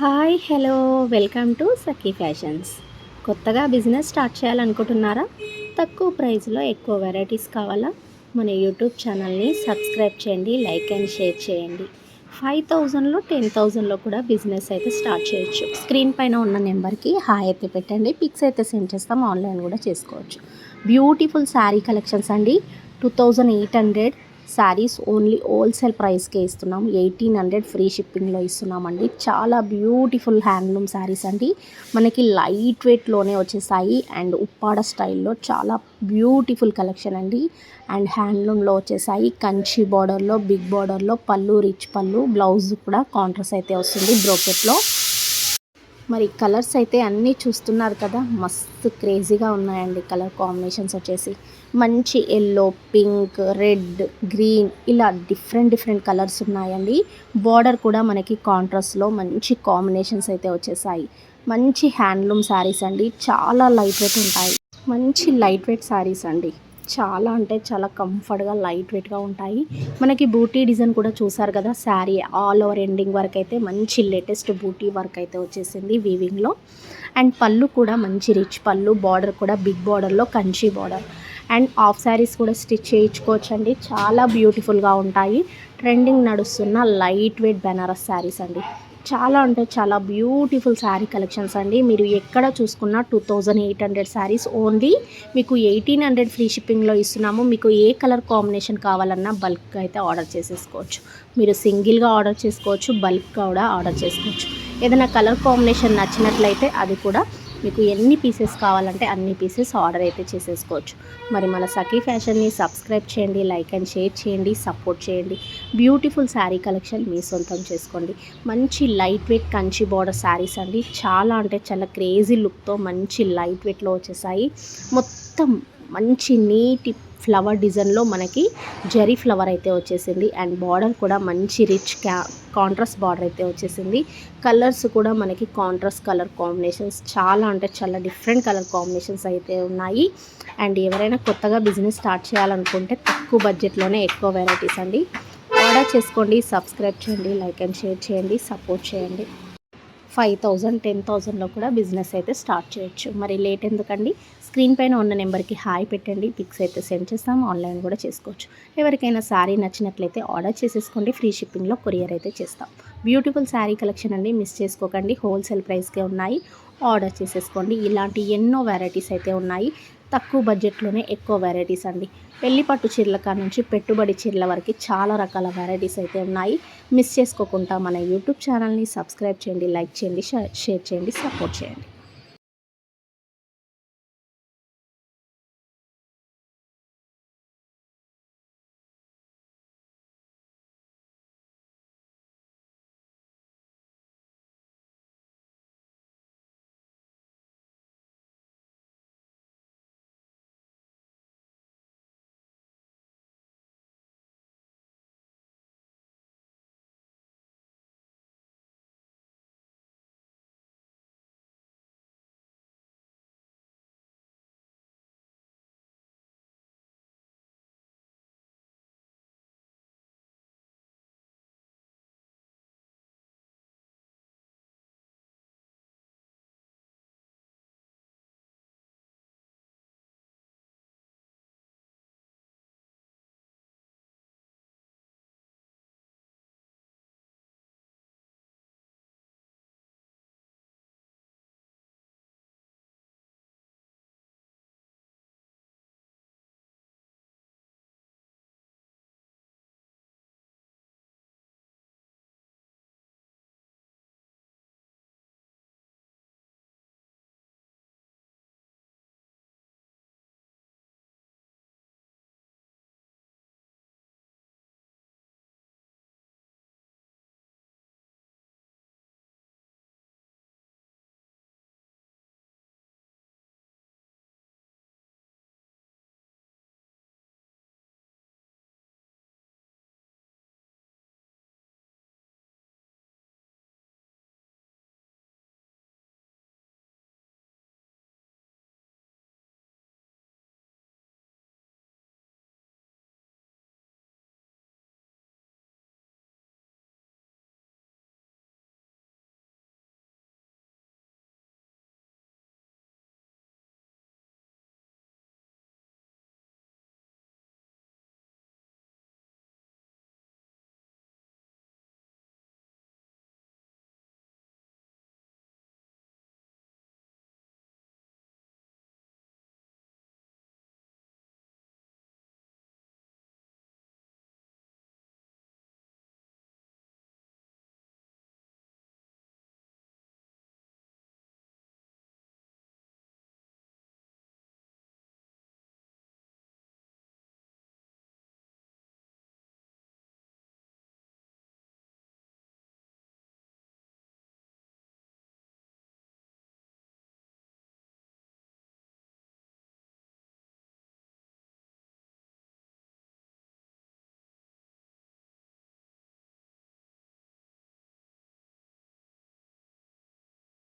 Hi hello welcome to Sakhi fashions. కొత్తగా business start చేయాలనుకుంటున్నారా? తక్కువ ప్రైస్లో ఎక్కువ వెరైటీస్ కావాలా? మన యూట్యూబ్ ఛానల్ని సబ్స్క్రైబ్ చేయండి లైక్ అండ్ షేర్ చేయండి. ఫైవ్ థౌజండ్లో టెన్ థౌజండ్లో కూడా బిజినెస్ అయితే స్టార్ట్ చేయొచ్చు. స్క్రీన్ పైన ఉన్న నెంబర్కి హాయ్ అయితే పెట్టండి పిక్స్ అయితే సెండ్ చేస్తాం ఆన్లైన్ కూడా చేసుకోవచ్చు. బ్యూటిఫుల్ శారీ కలెక్షన్స్ అండి. Two thousand eight hundred saris only wholesale ప్రైస్కే ఇస్తున్నాం. ఎయిటీన్ హండ్రెడ్ ఫ్రీ షిప్పింగ్లో ఇస్తున్నామండి. చాలా బ్యూటిఫుల్ హ్యాండ్లూమ్ శారీస్ అండి. మనకి లైట్ వెయిట్లోనే వచ్చేసాయి. అండ్ ఉప్పాడ స్టైల్లో చాలా బ్యూటిఫుల్ కలెక్షన్ అండి. అండ్ హ్యాండ్లూమ్లో వచ్చేసాయి. కంచి బార్డర్లో బిగ్ బార్డర్లో పళ్ళు రిచ్ పళ్ళు బ్లౌజ్ కూడా కాంట్రస్ అయితే వస్తుంది బ్రోకెట్లో. మరి కలర్స్ అయితే అన్నీ చూస్తున్నారు కదా. మస్తు క్రేజీగా ఉన్నాయండి కలర్ కాంబినేషన్స్ వచ్చేసి. మంచి ఎల్లో పింక్ రెడ్ గ్రీన్ ఇలా డిఫరెంట్ డిఫరెంట్ కలర్స్ ఉన్నాయండి. బార్డర్ కూడా మనకి కాంట్రాస్ట్లో మంచి కాంబినేషన్స్ అయితే వచ్చేసాయి. మంచి హ్యాండ్లూమ్ శారీస్ అండి. చాలా లైట్ వెయిట్ ఉంటాయి. మంచి లైట్ వెయిట్ శారీస్ అండి. చాలా అంటే చాలా కంఫర్ట్గా లైట్ వెయిట్గా ఉంటాయి. మనకి బూటీ డిజైన్ కూడా చూసారు కదా sari all over ending work అయితే మంచి లేటెస్ట్ బూటీ వర్క్ అయితే వచ్చేసింది వీవింగ్లో అండ్ పళ్ళు కూడా మంచి రిచ్ పళ్ళు బార్డర్ కూడా బిగ్ బార్డర్లో Kanchi border and half saris కూడా స్టిచ్ చేయించుకోవచ్చు అండి చాలా బ్యూటిఫుల్గా ఉంటాయి. ట్రెండింగ్ నడుస్తున్న లైట్ వెయిట్ బెనారస్ శారీస్ అండి. చాలా అంటే చాలా బ్యూటిఫుల్ శారీ కలెక్షన్స్ అండి. మీరు ఎక్కడ చూసుకున్నా two thousand eight hundred saris only. మీకు ఎయిటీన్ హండ్రెడ్ ఫ్రీ షిప్పింగ్లో ఇస్తున్నాము. మీకు ఏ కలర్ కాంబినేషన్ కావాలన్నా బల్క్ అయితే ఆర్డర్ చేసేసుకోవచ్చు. మీరు సింగిల్గా ఆర్డర్ చేసుకోవచ్చు బల్క్ కూడా ఆర్డర్ చేసుకోవచ్చు. ఏదైనా కలర్ కాంబినేషన్ నచ్చినట్లయితే అది కూడా మీకు ఎన్ని పీసెస్ కావాలంటే అన్ని పీసెస్ ఆర్డర్ అయితే చేసేసుకోవచ్చు. మరి మన సఖీ ఫ్యాషన్ని సబ్స్క్రైబ్ చేయండి లైక్ అండ్ షేర్ చేయండి సపోర్ట్ చేయండి. బ్యూటిఫుల్ శారీ కలెక్షన్ మీ సొంతం చేసుకోండి. మంచి light weight Kanchi border saris అండి. చాలా అంటే చాలా క్రేజీ లుక్తో మంచి లైట్ వెయిట్లో వచ్చేసాయి. మొత్తం మంచి నీటి ఫ్లవర్ డిజైన్లో మనకి జరీ ఫ్లవర్ అయితే వచ్చేసింది. అండ్ బార్డర్ కూడా మంచి రిచ్ క్యా కాంట్రాస్ట్ బార్డర్ అయితే వచ్చేసింది. కలర్స్ కూడా మనకి కాంట్రాస్ట్ కలర్ కాంబినేషన్స్ చాలా అంటే చాలా డిఫరెంట్ కలర్ కాంబినేషన్స్ అయితే ఉన్నాయి. అండ్ ఎవరైనా కొత్తగా బిజినెస్ స్టార్ట్ చేయాలనుకుంటే తక్కువ బడ్జెట్లోనే ఎక్కువ వెరైటీస్ అండి. ఆర్డర్ చేసుకోండి సబ్స్క్రైబ్ చేయండి లైక్ అండ్ షేర్ చేయండి సపోర్ట్ చేయండి. ఫైవ్ థౌజండ్ టెన్ థౌజండ్లో కూడా బిజినెస్ అయితే స్టార్ట్ చేయొచ్చు. మరి లేట్ ఎందుకండి? స్క్రీన్ పైన ఉన్న నెంబర్కి హాయ్ పెట్టండి. పిక్స్ అయితే సెండ్ చేస్తాం. ఆన్లైన్ కూడా చేసుకోవచ్చు. ఎవరికైనా శారీ నచ్చినట్లయితే ఆర్డర్ చేసేసుకోండి. ఫ్రీ షిప్పింగ్లో కొరియర్ అయితే చేస్తాం. బ్యూటిఫుల్ శారీ కలెక్షన్ అండి. మిస్ చేసుకోకండి. హోల్సేల్ ప్రైస్కే ఉన్నాయి. ఆర్డర్ చేసేసుకోండి. ఇలాంటి ఎన్నో వెరైటీస్ అయితే ఉన్నాయి. తక్కువ బడ్జెట్లోనే ఎక్కువ వెరైటీస్ అండి. పెళ్ళి పట్టు చీరల కాడ నుంచి పెట్టుబడి చీరల వరకు చాలా రకాల వెరైటీస్ అయితే ఉన్నాయి. మిస్ చేసుకోకుండా మన యూట్యూబ్ ఛానల్ని సబ్స్క్రైబ్ చేయండి. లైక్ చేయండి. షేర్ చేయండి. సపోర్ట్ చేయండి.